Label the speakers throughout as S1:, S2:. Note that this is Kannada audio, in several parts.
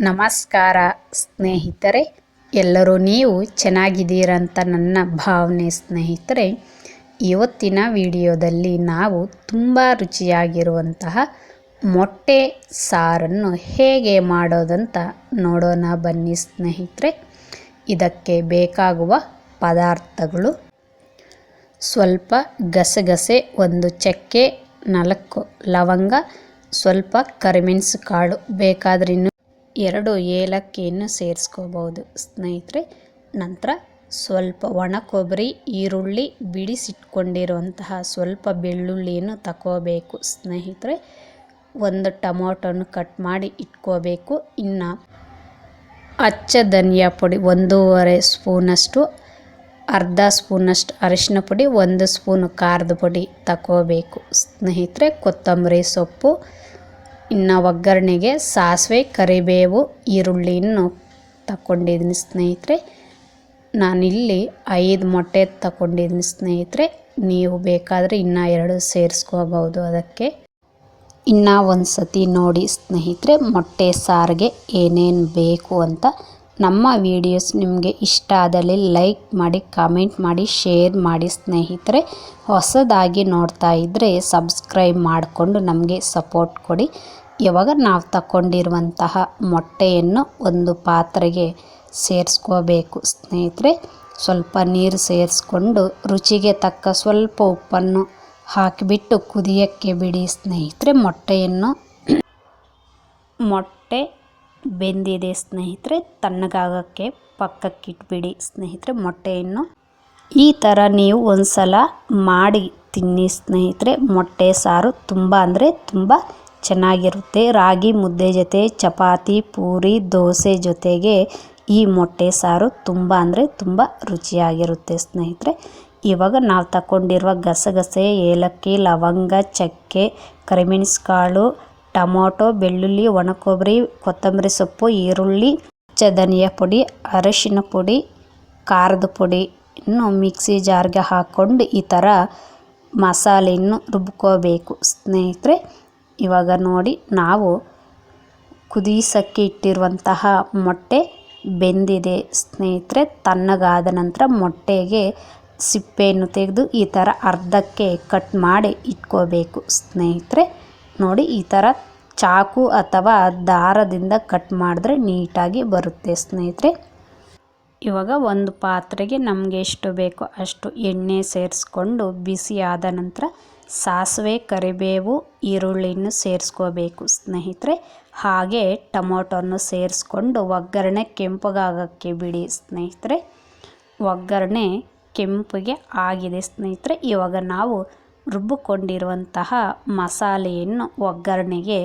S1: ನಮಸ್ಕಾರ, ಸ್ನೇಹಿತರೆ. ಎಲ್ಲರೂ ನೀವು ಚೆನ್ನಾಗಿದ್ದೀರಂತ ನನ್ನ ಭಾವನೆ, ಸ್ನೇಹಿತರೆ. ಇವತ್ತಿನ ವಿಡಿಯೋದಲ್ಲಿ ನಾವು ತುಂಬ ರುಚಿಯಾಗಿರುವಂತಹ ಮೊಟ್ಟೆ ಸಾರನ್ನು ಹೇಗೆ ಮಾಡೋದಂತ ನೋಡೋಣ ಬನ್ನಿ, ಸ್ನೇಹಿತರೆ. ಇದಕ್ಕೆ ಬೇಕಾಗುವ ಪದಾರ್ಥಗಳು. ಸ್ವಲ್ಪ ಗಸಗಸೆ, ಒಂದು ಚಕ್ಕೆ, ನಾಲ್ಕು ಲವಂಗ, ಸ್ವಲ್ಪ ಕರಿಮೆಣಸು ಕಾಳು ಬೇಕಾದ್ರೆ ಎರಡು ಏಲಕ್ಕಿಯನ್ನು ಸೇರಿಸ್ಕೋಬೋದು ಸ್ನೇಹಿತರೆ, ನಂತರ ಸ್ವಲ್ಪ ಒಣ ಕೊಬ್ಬರಿ ಈರುಳ್ಳಿ ಬಿಡಿಸಿಟ್ಕೊಂಡಿರುವಂತಹ ಸ್ವಲ್ಪ ಬೆಳ್ಳುಳ್ಳಿಯನ್ನು ತಗೋಬೇಕು ಸ್ನೇಹಿತರೆ, ಒಂದು ಟೊಮೊಟೊನ ಕಟ್ ಮಾಡಿ ಇಟ್ಕೋಬೇಕು. ಇನ್ನು ಅಚ್ಚ ಧನಿಯಾ ಪುಡಿ ಒಂದೂವರೆ ಸ್ಪೂನಷ್ಟು, ಅರ್ಧ ಸ್ಪೂನಷ್ಟು ಅರಿಶಿನ ಪುಡಿ, ಒಂದು ಸ್ಪೂನು ಖಾರದ ಪುಡಿ ತಗೋಬೇಕು ಸ್ನೇಹಿತರೆ, ಕೊತ್ತಂಬರಿ ಸೊಪ್ಪು ಇನ್ನು ಒಗ್ಗರಣೆಗೆ ಸಾಸಿವೆ, ಕರಿಬೇವು ಈರುಳ್ಳಿಯನ್ನು ತಗೊಂಡಿದ್ದೀನಿ ಸ್ನೇಹಿತರೆ. ನಾನಿಲ್ಲಿ ಐದು ಮೊಟ್ಟೆ ತಗೊಂಡಿದ್ದೀನಿ ಸ್ನೇಹಿತರೆ. ನೀವು ಬೇಕಾದರೆ ಇನ್ನೂ ಎರಡು ಸೇರಿಸ್ಕೋಬೋದು ಅದಕ್ಕೆ. ಇನ್ನು ಒಂದು ಸತಿ ನೋಡಿ ಸ್ನೇಹಿತರೆ ಮೊಟ್ಟೆ ಸಾರಿಗೆ ಏನೇನು ಬೇಕು ಅಂತ ನಮ್ಮ ವಿಡಿಯೋಸ್ ನಿಮಗೆ ಇಷ್ಟ ಆದಲ್ಲಿ ಲೈಕ್ ಮಾಡಿ ಕಾಮೆಂಟ್ ಮಾಡಿ ಶೇರ್ ಮಾಡಿ ಸ್ನೇಹಿತರೆ. ಹೊಸದಾಗಿ ನೋಡ್ತಾ ಇದ್ದರೆ ಸಬ್ಸ್ಕ್ರೈಬ್ ಮಾಡಿಕೊಂಡು ನಮಗೆ ಸಪೋರ್ಟ್ ಕೊಡಿ. ಯಾವಾಗ ನಾವು ತಗೊಂಡಿರುವಂತಹ ಮೊಟ್ಟೆಯನ್ನು ಒಂದು ಪಾತ್ರೆಗೆ ಸೇರಿಸ್ಕೋಬೇಕು ಸ್ನೇಹಿತರೆ. ಸ್ವಲ್ಪ ನೀರು ಸೇರಿಸ್ಕೊಂಡು ರುಚಿಗೆ ತಕ್ಕ ಸ್ವಲ್ಪ ಉಪ್ಪನ್ನು ಹಾಕಿಬಿಟ್ಟು ಕುದಿಯೋಕ್ಕೆ ಬಿಡಿ ಸ್ನೇಹಿತರೆ ಮೊಟ್ಟೆಯನ್ನು. ಮೊಟ್ಟೆ ಬೆಂದಿದೆ ಸ್ನೇಹಿತರೆ, ತಣ್ಣಗಾಗೋಕ್ಕೆ ಪಕ್ಕಕ್ಕಿಟ್ಬಿಡಿ ಸ್ನೇಹಿತರೆ, ಮೊಟ್ಟೆಯನ್ನು. ಈ ಥರ ನೀವು ಒಂದು ಸಲ ಮಾಡಿ ತಿನ್ನಿ ಸ್ನೇಹಿತರೆ, ಮೊಟ್ಟೆ ಸಾರು ತುಂಬ ಅಂದರೆ ತುಂಬ ಚೆನ್ನಾಗಿರುತ್ತೆ. ರಾಗಿ ಮುದ್ದೆ ಜೊತೆ, ಚಪಾತಿ, ಪೂರಿ, ದೋಸೆ ಜೊತೆಗೆ ಈ ಮೊಟ್ಟೆ ಸಾರು ತುಂಬ ಅಂದರೆ ತುಂಬ ರುಚಿಯಾಗಿರುತ್ತೆ ಸ್ನೇಹಿತರೆ. ಇವಾಗ ನಾವು ತಗೊಂಡಿರುವ ಗಸಗಸೆ, ಏಲಕ್ಕಿ, ಲವಂಗ, ಚಕ್ಕೆ ಕರಿಮೆಣಸು ಕಾಳು ಟೊಮೊಟೊ, ಬೆಳ್ಳುಳ್ಳಿ, ಒಣಕೊಬ್ಬರಿ, ಕೊತ್ತಂಬರಿ ಸೊಪ್ಪು, ಈರುಳ್ಳಿ, ಧನಿಯಾ ಪುಡಿ, ಅರಶಿನ ಪುಡಿ, ಖಾರದ ಪುಡಿ ಇನ್ನು ಮಿಕ್ಸಿ ಜಾರ್ಗೆ ಹಾಕ್ಕೊಂಡು ಈ ಥರ ಮಸಾಲೆಯನ್ನು ರುಬ್ಕೋಬೇಕು. ಸ್ನೇಹಿತರೆ, ಇವಾಗ ನೋಡಿ, ನಾವು ಕುದಿಸೋಕ್ಕೆ ಇಟ್ಟಿರುವಂತಹ ಮೊಟ್ಟೆ ಬೆಂದಿದೆ. ಸ್ನೇಹಿತರೆ, ತಣ್ಣಗಾದ ನಂತರ ಮೊಟ್ಟೆಗೆ ಸಿಪ್ಪೆಯನ್ನು ತೆಗೆದು ಈ ಥರ ಅರ್ಧಕ್ಕೆ ಕಟ್ ಮಾಡಿ ಇಟ್ಕೋಬೇಕು. ಸ್ನೇಹಿತರೆ ನೋಡಿ, ಈ ಥರ ಚಾಕು ಅಥವಾ ದಾರದಿಂದ ಕಟ್ ಮಾಡಿದ್ರೆ ನೀಟಾಗಿ ಬರುತ್ತೆ ಸ್ನೇಹಿತರೆ. ಇವಾಗ ಒಂದು ಪಾತ್ರೆಗೆ ನಮಗೆ ಎಷ್ಟು ಬೇಕೋ ಅಷ್ಟು ಎಣ್ಣೆ ಸೇರಿಸ್ಕೊಂಡು ಬಿಸಿ ಆದ ನಂತರ ಸಾಸಿವೆ, ಕರಿಬೇವು ಈರುಳ್ಳಿಯನ್ನು ಸೇರಿಸ್ಕೋಬೇಕು ಸ್ನೇಹಿತರೆ. ಹಾಗೆ ಟೊಮೊಟೊನ್ನು ಸೇರಿಸ್ಕೊಂಡು ಒಗ್ಗರಣೆ ಕೆಂಪಗಾಗೋಕ್ಕೆ ಬಿಡಿ ಸ್ನೇಹಿತರೆ. ಒಗ್ಗರಣೆ ಕೆಂಪಿಗೆ ಆಗಿದೆ ಸ್ನೇಹಿತರೆ. ಇವಾಗ ನಾವು ರುಬ್ಬಿಕೊಂಡಿರುವಂತಹ ಮಸಾಲೆಯನ್ನು ಒಗ್ಗರಣೆಗೆ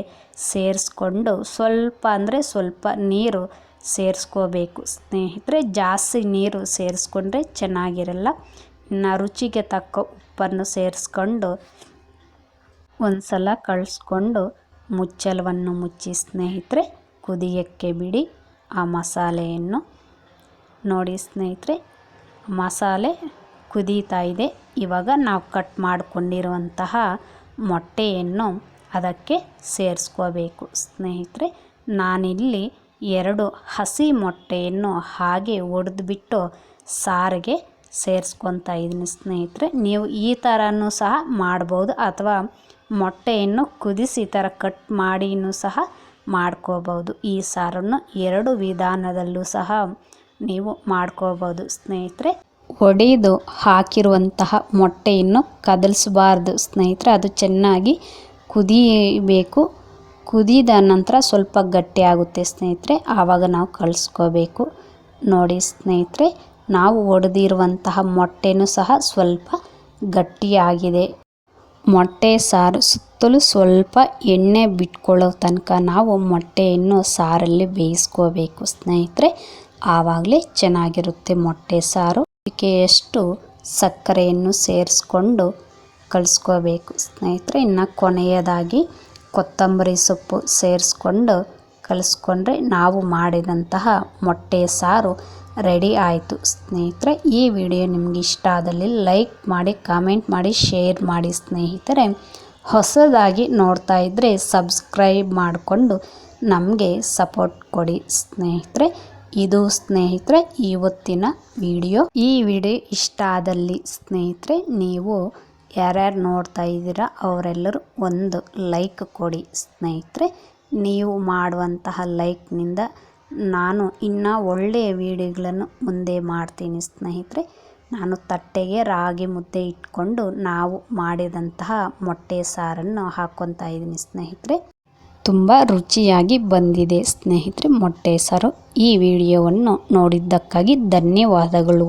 S1: ಸೇರಿಸ್ಕೊಂಡು ಸ್ವಲ್ಪ ಅಂದರೆ ಸ್ವಲ್ಪ ನೀರು ಸೇರಿಸ್ಕೋಬೇಕು. ಸ್ನೇಹಿತರೆ, ಜಾಸ್ತಿ ನೀರು ಸೇರಿಸ್ಕೊಂಡ್ರೆ ಚೆನ್ನಾಗಿರಲ್ಲ. ಇನ್ನು ರುಚಿಗೆ ತಕ್ಕ ಉಪ್ಪನ್ನು ಸೇರಿಸ್ಕೊಂಡು ಒಂದು ಸಲ ಕಳಿಸ್ಕೊಂಡು ಮುಚ್ಚಲವನ್ನು ಮುಚ್ಚಿ ಸ್ನೇಹಿತರೆ, ಕುದಿಯೋಕ್ಕೆ ಬಿಡಿ ಆ ಮಸಾಲೆಯನ್ನು. ನೋಡಿ ಸ್ನೇಹಿತರೆ, ಮಸಾಲೆ ಕುದೀತಾ ಇದೆ. ಇವಾಗ ನಾವು ಕಟ್ ಮಾಡಿಕೊಂಡಿರುವಂತಹ ಮೊಟ್ಟೆಯನ್ನು ಅದಕ್ಕೆ ಸೇರಿಸ್ಕೋಬೇಕು. ಸ್ನೇಹಿತರೆ, ನಾನಿಲ್ಲಿ ಎರಡು ಹಸಿ ಮೊಟ್ಟೆಯನ್ನು ಹಾಗೆ ಒಡೆದ್ಬಿಟ್ಟು ಸಾರಿಗೆ ಸೇರಿಸ್ಕೊತಾ ಇದ್ದೀನಿ ಸ್ನೇಹಿತರೆ. ನೀವು ಈ ಥರನೂ ಸಹ ಮಾಡ್ಬೋದು ಅಥವಾ ಮೊಟ್ಟೆಯನ್ನು ಕುದಿಸಿ ಈ ಥರ ಕಟ್ ಮಾಡಿನೂ ಸಹ ಮಾಡ್ಕೋಬೋದು. ಈ ಸಾರನ್ನು ಎರಡು ವಿಧಾನದಲ್ಲೂ ಸಹ ನೀವು ಮಾಡ್ಕೋಬೋದು ಸ್ನೇಹಿತರೆ. ಒಡೆದು ಹಾಕಿರುವಂತಹ ಮೊಟ್ಟೆಯನ್ನು ಕದಲಿಸಬಾರ್ದು. ಸ್ನೇಹಿತರೆ, ಅದು ಚೆನ್ನಾಗಿ ಕುದಿಬೇಕು ಕುದಿದ ನಂತರ ಸ್ವಲ್ಪ ಗಟ್ಟಿಯಾಗುತ್ತೆ ಸ್ನೇಹಿತರೆ. ಆವಾಗ ನಾವು ಕಳಿಸ್ಕೋಬೇಕು ನೋಡಿ ಸ್ನೇಹಿತರೆ, ನಾವು ಒಡೆದಿರುವಂತಹ ಮೊಟ್ಟೆನೂ ಸಹ ಸ್ವಲ್ಪ ಗಟ್ಟಿಯಾಗಿದೆ. ಮೊಟ್ಟೆ ಸಾರು ಸುತ್ತಲೂ ಸ್ವಲ್ಪ ಎಣ್ಣೆ ಬಿಟ್ಕೊಳ್ಳೋ ತನಕ ನಾವು ಮೊಟ್ಟೆಯನ್ನು ಸಾರಲ್ಲಿ ಬೇಯಿಸ್ಕೋಬೇಕು ಸ್ನೇಹಿತರೆ. ಆವಾಗಲೇ ಚೆನ್ನಾಗಿರುತ್ತೆ ಮೊಟ್ಟೆ ಸಾರು. ಎಷ್ಟು ಸಕ್ಕರೆಯನ್ನು ಸೇರಿಸ್ಕೊಂಡು ಕಲಿಸ್ಕೋಬೇಕು. ಸ್ನೇಹಿತರೆ, ಇನ್ನು ಕೊನೆಯದಾಗಿ ಕೊತ್ತಂಬರಿ ಸೊಪ್ಪು ಸೇರಿಸ್ಕೊಂಡು ಕಲಿಸ್ಕೊಂಡ್ರೆ ನಾವು ಮಾಡಿದಂತಹ ಮೊಟ್ಟೆ ಸಾರು ರೆಡಿ ಆಯಿತು. ಸ್ನೇಹಿತರೆ, ಈ ವಿಡಿಯೋ ನಿಮಗೆ ಇಷ್ಟ ಆದಲ್ಲಿ ಲೈಕ್ ಮಾಡಿ, ಕಾಮೆಂಟ್ ಮಾಡಿ, ಶೇರ್ ಮಾಡಿ. ಸ್ನೇಹಿತರೆ, ಹೊಸದಾಗಿ ನೋಡ್ತಾ ಇದ್ದರೆ ಸಬ್ಸ್ಕ್ರೈಬ್ ಮಾಡಿಕೊಂಡು ನಮಗೆ ಸಪೋರ್ಟ್ ಕೊಡಿ. ಸ್ನೇಹಿತರೆ ಇದು ಸ್ನೇಹಿತರೆ, ಇವತ್ತಿನ ವಿಡಿಯೋ. ಈ ವಿಡಿಯೋ ಇಷ್ಟ ಆದಲ್ಲಿ ಸ್ನೇಹಿತರೆ, ನೀವು ಯಾರ್ಯಾರು ನೋಡ್ತಾ ಇದ್ದೀರಾ, ಅವರೆಲ್ಲರೂ ಒಂದು ಲೈಕ್ ಕೊಡಿ ಸ್ನೇಹಿತರೆ. ನೀವು ಮಾಡುವಂತಹ ಲೈಕ್ನಿಂದ ನಾನು ಇನ್ನೂ ಒಳ್ಳೆಯ ವಿಡಿಯೋಗಳನ್ನು ಮುಂದೆ ಮಾಡ್ತೀನಿ ಸ್ನೇಹಿತರೆ. ನಾನು ತಟ್ಟೆಗೆ ರಾಗಿ ಮುದ್ದೆ ಇಟ್ಕೊಂಡು ನಾವು ಮಾಡಿದಂತಹ ಮೊಟ್ಟೆ ಸಾರನ್ನು ಹಾಕ್ಕೊತಾ ಇದ್ದೀನಿ ಸ್ನೇಹಿತರೆ. ತುಂಬ ರುಚಿಯಾಗಿ ಬಂದಿದೆ. ಸ್ನೇಹಿತರೆ ಮೊಟ್ಟೆ ಸಾರು ಈ ವಿಡಿಯೋವನ್ನು ನೋಡಿದ್ದಕ್ಕಾಗಿ ಧನ್ಯವಾದಗಳು.